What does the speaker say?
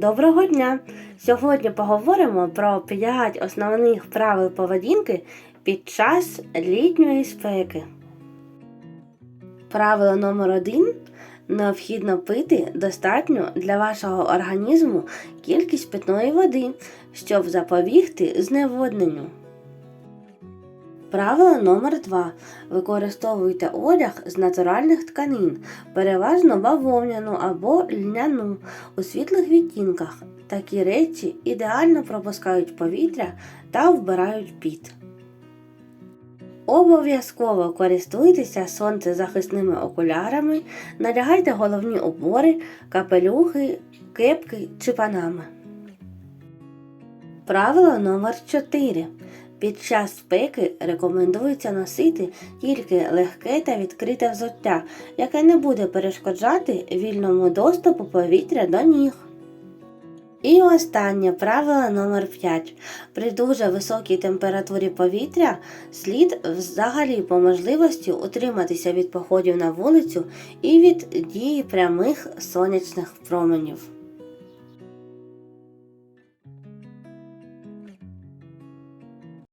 Доброго дня! Сьогодні поговоримо про 5 основних правил поведінки під час літньої спеки. Правило номер 1 необхідно пити достатньо для вашого організму кількість питної води, щоб запобігти зневодненню. Правило номер 2 Використовуйте одяг з натуральних тканин, переважно бавовняну або льняну у світлих відтінках. Такі речі ідеально пропускають повітря та вбирають піт. Обов'язково користуйтеся сонцезахисними окулярами, надягайте головні убори, капелюхи, кепки чи панами. Правило номер 4 під час спеки рекомендується носити тільки легке та відкрите взуття, яке не буде перешкоджати вільному доступу повітря до ніг. І останнє правило номер 5 При дуже високій температурі повітря слід взагалі по можливості утриматися від походів на вулицю і від дії прямих сонячних променів.